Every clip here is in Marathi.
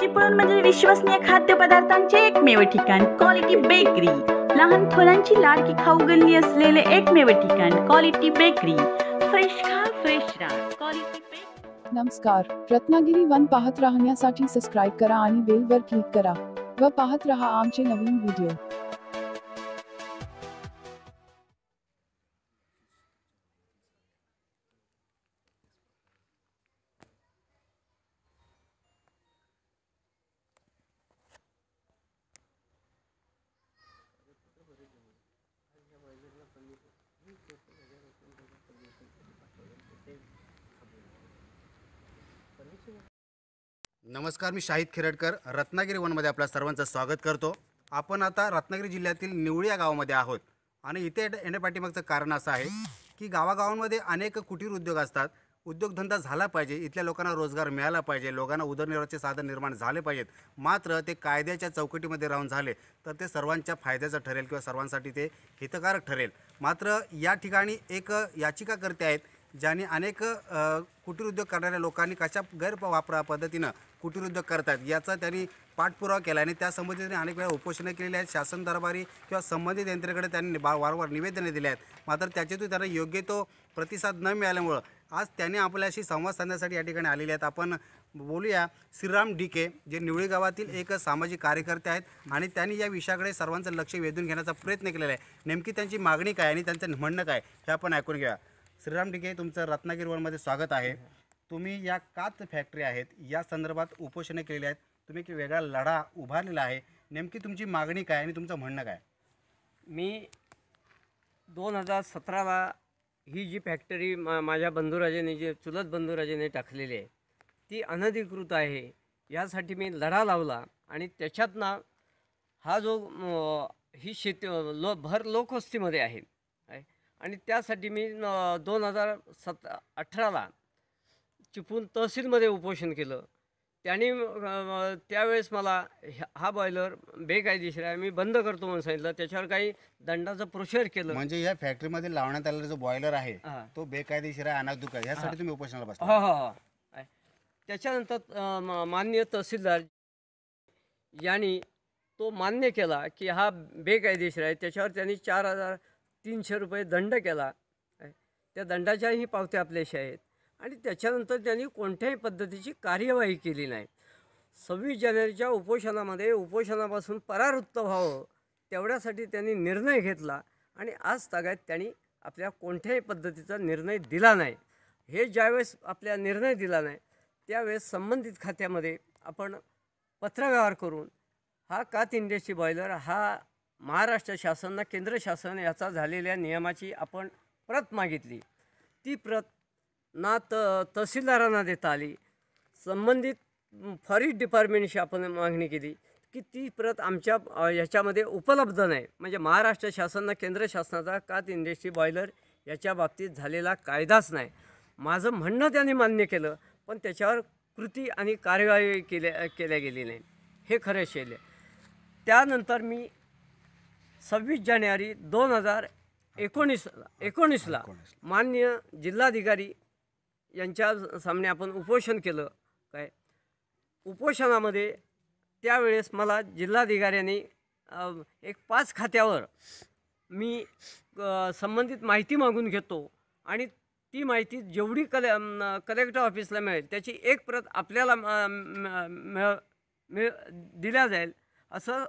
चिपळूण म्हणजे विश्वसनीय खाद्यपदार्थांचे एकमेव ठिकाण क्वालिटी बेकरी लहान थोरांची लाडकी खाऊ गल्ली असलेले एकमेव ठिकाण क्वालिटी बेकरी फ्रेश खा फ्रेश राहा. क्वालिटी नमस्कार. रत्नागिरी वन पाहत राहण्यासाठी सबस्क्राईब करा आणि बेलवर क्लिक करा व पाहत रहा आमचे नवीन व्हिडिओ नमस्कार मी शाहिद खेरडकर. रत्नागिरी वनमध्ये आपल्या सर्वांचं स्वागत करतो. आपण आता रत्नागिरी जिल्ह्यातील निवळी या गावामध्ये आहोत. आणि इथे येण्यापाठीमागचं कारण असं आहे की गावागावांमध्ये अनेक कुटीर उद्योग असतात. उद्योगधंदा झाला पाहिजे इथल्या लोकांना रोजगार मिळाला पाहिजे लोकांना उदरनिर्वाहाचे साधन निर्माण झाले पाहिजेत. मात्र ते कायद्याच्या चौकटीमध्ये राहून झाले तर ते सर्वांच्या फायद्याचं ठरेल किंवा सर्वांसाठी ते हितकारक ठरेल. मात्र या ठिकाणी एक याचिकाकर्ते आहेत ज्याने अनेक कुटीर उद्योग करणाऱ्या लोकांनी कशा गैरवापरा पद्धतीनं कुटीर उद्योग करतात याचा त्यांनी पाठपुरावा केला आणि त्या त्यांनी अनेक वेळा उपोषणं केलेली आहेत. शासन दरबारी किंवा संबंधित यंत्रणेकडे त्यांनी बा वारंवार निवेदने दिले आहेत. मात्र त्याच्यातून त्यांना योग्य तो प्रतिसाद न मिळाल्यामुळं आज त्यांनी आपल्याशी संवाद साधण्यासाठी या ठिकाणी आलेले आहेत. आपण बोलूया श्रीराम डीके जे निवळी गावातील एक सामाजिक कार्यकर्ते आहेत आणि त्यांनी या विषयाकडे सर्वांचं लक्ष वेधून घेण्याचा प्रयत्न केलेला आहे. नेमकी त्यांची मागणी काय आणि त्यांचं म्हणणं काय हे आपण ऐकून घ्या श्रीराम डिके तुमचं रत्नागिरी वनमध्ये स्वागत आहे. तुम्ही या काच फॅक्टरी आहेत. या संदर्भात उपोषणं केलेली आहेत. तुम्ही एक वेगळा लढा उभारलेला आहे. नेमकी तुमची मागणी काय आणि तुमचं म्हणणं काय? मी दोन हजार सतराला ही जी फॅक्टरी मा माझ्या बंधुराजेने जे चुलत बंधुराजेने टाकलेली आहे ती अनधिकृत आहे. यासाठी मी लढा लावला आणि त्याच्यातनं हा जो ही शेती लो भर लोकवस्तीमध्ये आहे. आणि त्यासाठी मी दोन हजार सत अठराला चिपळूण तहसीलमध्ये उपोषण केलं. त्यांनी त्यावेळेस मला ह्या- हा बॉयलर बेकायदेशीर आहे मी बंद करतो म्हणून सांगितलं. त्याच्यावर काही दंडाचं प्रोशर केलं. म्हणजे या फॅक्टरीमध्ये लावण्यात आलेला जो बॉयलर आहे हा. तो बेकायदेशीर आहे अनाधिकृत. आहे यासाठी तुम्ही उपोषणाला बसला. हो हो हो. त्याच्यानंतर अ, म- माननीय तहसीलदार यांनी तो मान्य केला की हा बेकायदेशीर आहे. त्याच्यावर त्यांनी चार हजार तीनशे रुपये दंड केला. त्या दंडाच्याही पावत्या आपल्याशी आहेत. आणि त्याच्यानंतर त्यांनी कोणत्याही पद्धतीची कार्यवाही केली नाही. सव्वीस जानेवारीच्या उपोषणामध्ये उपोषणापासून परावृत्त व्हावं तेवढ्यासाठी त्यांनी निर्णय घेतला आणि आज तागायत त्यांनी आपल्या कोणत्याही पद्धतीचा निर्णय दिला नाही. हे ज्यावेळेस आपल्या निर्णय दिला नाही त्यावेळेस संबंधित खात्यामध्ये आपण पत्रव्यवहार करून हा कात इंडस्ट्री बॉयलर हा महाराष्ट्र शासन केंद्र शासन याचा झालेल्या नियमाची आपण प्रत मागितली. ती प्रत ना त तहसीलदारांना देता आली. संबंधित फॉरेस्ट डिपार्टमेंटशी आपण मागणी केली की ती प्रत आमच्या याच्यामध्ये उपलब्ध नाही. म्हणजे महाराष्ट्र शासनानं केंद्र शासनाचा कात इंडस्ट्री बॉयलर याच्या बाबतीत झालेला कायदाच नाही. माझं म्हणणं त्यांनी मान्य केलं पण त्याच्यावर कृती आणि कार्यवाही केल्या केल्या गेली नाही. हे खरं शैल्य. आहे त्यानंतर मी सव्वीस जानेवारी दोन हजार एकोणीस एकोणीसला मान्य जिल्हाधिकारी यांच्या सामने आपण उपोषण केलं. काय? उपोषणामध्ये त्यावेळेस मला जिल्हाधिकाऱ्यांनी एक पाच खात्यावर मी संबंधित माहिती मागून घेतो आणि ती माहिती जेवढी कले कलेक्टर ऑफिसला मिळेल त्याची एक प्रत आपल्याला अ, म- मिळ मिळ दिल्या जाईल असं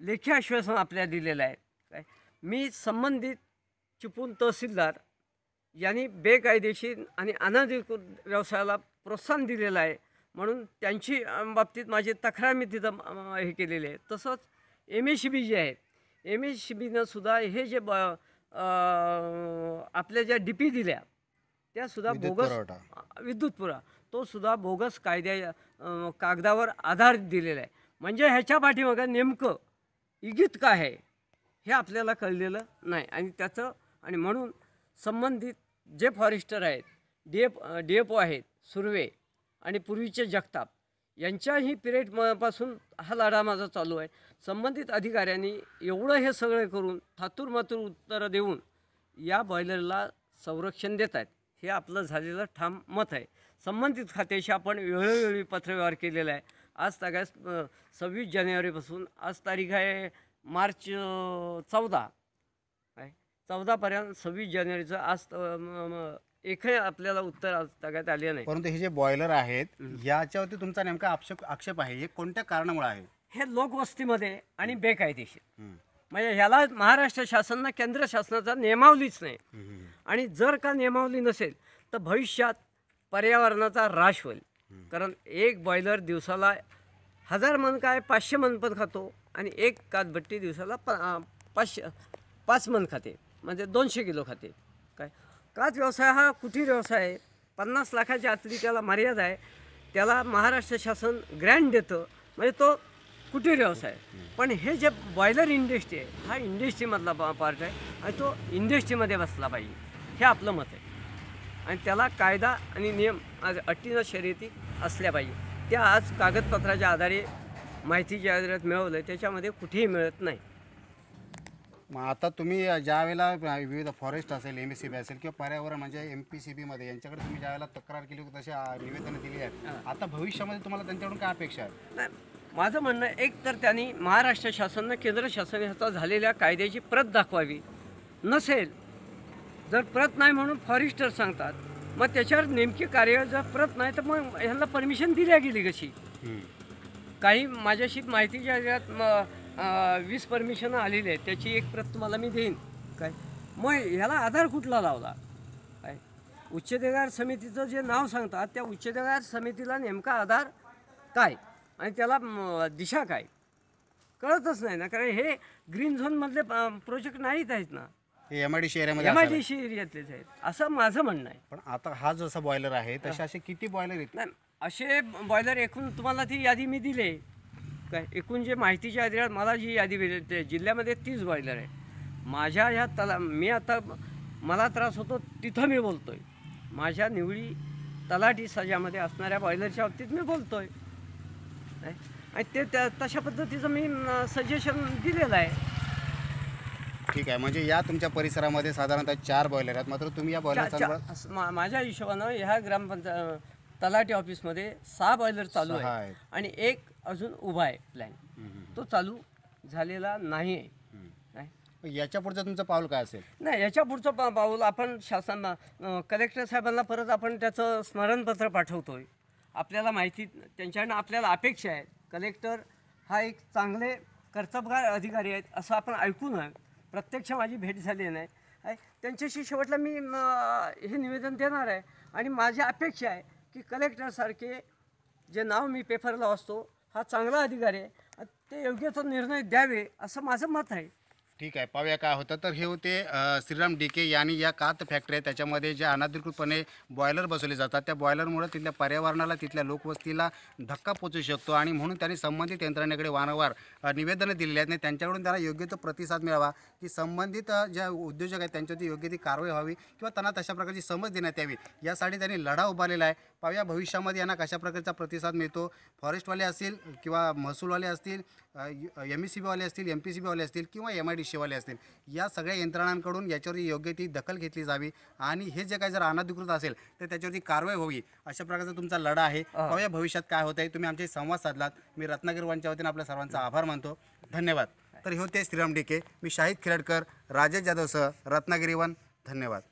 लेखी आश्वासन आपल्याला दिलेलं आहे काय? मी संबंधित चिपळूण तहसीलदार यांनी बेकायदेशीर आणि अनधिकृत व्यवसायाला प्रोत्साहन दिलेलं आहे. म्हणून त्यांची बाबतीत माझी तक्रार मी तिथं हे केलेली आहे. तसंच M S C B J आहे एम एस सी बीनं सुद्धा हे जे ब आपल्या ज्या डी पी दिल्या त्यासुद्धा बोगस विद्युत पुरा तो सुद्धा बोगस कायद्या कागदावर आधारित दिलेला आहे. म्हणजे ह्याच्या पाठीमागं नेमकं इगित काय आहे? हे आपल्याला कळलेलं नाही. आणि त्याचं आणि म्हणून संबंधित जे फॉरेस्टर आहेत D F D F O आहेत सुर्वे आणि पूर्वीचे जगताप यांच्याही पिरियड म पासून हा लढा माझा चालू आहे. संबंधित अधिकाऱ्यांनी एवढं हे सगळं करून थातूर मातूर उत्तरं देऊन या बॉयलरला संरक्षण देत आहेत. हे आपलं झालेलं ठाम मत आहे. संबंधित खात्याशी आपण वेळोवेळी पत्रव्यवहार केलेला आहे. आज तागास सव्वीस जानेवारीपासून आज तारीख आहे मार्च चौदा. काय चौदापर्यंत सव्वीस जानेवारीचं आज एकही आपल्याला उत्तर आज तागात आले नाही. परंतु हे जे बॉयलर आहेत याच्यावरती तुमचा नेमका आक्षेप आक्षेप आहे. हे कोणत्या कारणामुळे आहे? हे लोकवस्तीमध्ये आणि बेकायदेशीर. म्हणजे ह्याला महाराष्ट्र शासनानं केंद्र शासनाचा नियमावलीच नाही. आणि जर का नियमावली नसेल तर भविष्यात पर्यावरणाचा ऱ्हास होईल. कारण एक बॉयलर दिवसाला हजार मन काय पाचशे मन पण खातो आणि एक कातभट्टी दिवसाला पा पाचशे पाच मन खाते. म्हणजे दोनशे किलो खाते. काय? काच व्यवसाय हा कुटीर व्यवसाय आहे? पन्नास लाखाच्या आतली त्याला मर्यादा आहे. त्याला महाराष्ट्र शासन ग्रँड देतं. म्हणजे तो कुटीर व्यवसाय पण हे जे बॉयलर इंडस्ट्री आहे हा इंडस्ट्रीमधला पार्ट आहे आणि तो इंडस्ट्रीमध्ये बसला पाहिजे. हे आपलं मत आहे. आणि त्याला कायदा आणि नियम आज अटीनं शर्यती असल्या पाहिजे. त्या आज कागदपत्राच्या आधारे माहिती ज्या आधारात मिळवलं त्याच्यामध्ये कुठेही मिळत नाही. मग आता तुम्ही ज्या वेळेला विविध फॉरेस्ट असेल एम एस सी बी असेल किंवा पर्यावरण म्हणजे एम पी सी बीमध्ये यांच्याकडे तुम्ही ज्या वेळेला तक्रार केली होती तशी निवेदनं दिली आहेत. आता भविष्यामध्ये तुम्हाला त्यांच्याकडून काय अपेक्षा आहे नाही माझं म्हणणं एक तर त्यांनी महाराष्ट्र शासनानं केंद्र शासन ह्याचा झालेल्या कायद्याची प्रत दाखवावी. नसेल जर प्रत नाही म्हणून फॉरेस्टर सांगतात. मग त्याच्यावर नेमकी कार्य जर प्रत नाही तर मग ह्यांना परमिशन दिल्या गेली कशी? काही माझ्याशी माहितीच्या अं, वीस परमिशन आलेली आहेत त्याची एक प्रत तुम्हाला मी देईन. काय? मग ह्याला आधार कुठला लावला? काय? उच्चधिकार समितीचं जे नाव सांगतात त्या उच्चधिकार समितीला नेमका आधार काय? आणि त्याला दिशा काय? कळतच नाही ना कारण हे ग्रीन झोनमधले प्रोजेक्ट नाहीत आहेत ना. हे एम आय डी सी एरियामध्ये एम आय असायला. डी सी एरियातलेच आहेत. असं माझं म्हणणं आहे. पण आता हा जसा बॉयलर आहे तसे असे किती बॉयलर आहेत? नाही असे बॉयलर एकूण तुम्हाला ती यादी मी दिली. काय एकूण जे माहितीच्या आधारात मला जी यादी भेटली ते जिल्ह्यामध्ये तीस बॉयलर आहे. माझ्या ह्या तला मी आता मला त्रास होतो तिथं मी बोलतोय. माझ्या निवडी तलाठी सजामध्ये असणाऱ्या बॉयलरच्या बाबतीत मी बोलतोय. नाही? आणि ते त्या तशा पद्धतीचं मी सजेशन दिलेलं आहे. ठीक आहे. म्हणजे या तुमच्या परिसरामध्ये साधारणतः चार बॉयलर आहेत. मात्र तुम्ही या चा- बॉयलरचा चा- असं मा- माझ्या हिशोबानं ह्या ग्रामपंचायत तलाठी ऑफिसमध्ये सहा बॉयलर चालू सहा आहे आहेत. आणि एक अजून उभा आहे प्लॅन तो चालू झालेला नाही आहे. याच्या पुढचं तुमचं पाऊल काय असेल? नाही याच्या पुढचं पा पाऊल आपण शासन अं, कलेक्टर साहेबांना परत आपण त्याचं स्मरणपत्र पाठवतोय. आपल्याला माहिती त्यांच्याकडनं आपल्याला अपेक्षा आहे कलेक्टर हा एक चांगले कर्तबगार अधिकारी आहेत असं आपण ऐकून आहे. प्रत्यक्ष माझी भेट झाली नाही आहे. त्यांच्याशी शेवटला मी हे निवेदन देणार आहे. आणि माझी अपेक्षा आहे की कलेक्टरसारखे जे नाव मी पेपरला वाचतो हा चांगला अधिकारी आहे. ते योग्य तो निर्णय द्यावे असं माझं मत आहे. ठीक आहे पाहूया काय होतं. तर हे होते अ, श्रीराम के यांनी या कात फॅक्टरी आहे. त्याच्यामध्ये जे अनाधिकृतपणे बॉयलर बसवले जातात. त्या बॉयलरमुळे तिथल्या पर्यावरणाला तिथल्या लोकवस्तीला धक्का पोचू शकतो आणि म्हणून त्यांनी संबंधित यंत्रणेकडे वारंवार अ, निवेदनं दिलेली आहेत. आणि त्यांच्याकडून त्यांना योग्य तो प्रतिसाद मिळावा की संबंधित अ, ज्या उद्योजक आहेत त्यांच्यावरती योग्य ती कारवाई व्हावी किंवा त्यांना तशा प्रकारची समज देण्यात यावी यासाठी त्यांनी लढा उभारलेला आहे. पाहूया भविष्यामध्ये यांना कशा प्रकारचा प्रतिसाद मिळतो. फॉरेस्टवाले असतील किंवा महसूलवाले असतील एम ई सी बीवाले असतील एम पी सी बीवाले असतील किंवा एम आय डी सीवाले असतील या सगळ्या यंत्रणांकडून याच्यावरती योग्य ती दखल घेतली जावी. आणि हे जे काही जर अनधिकृत असेल तर त्याच्यावरती कारवाई व्हावी अशा प्रकारचा तुमचा लढा आहे. पाहूया भविष्यात काय होत आहे तुम्ही आमचे संवाद साधलात. मी रत्नागिरी वनच्या वतीने आपल्या सर्वांचा आभार मानतो. धन्यवाद. तर हे होते श्रीराम डिके मी शाहिद खिरडकर राजेश जाधवसह रत्नागिरी वन. धन्यवाद.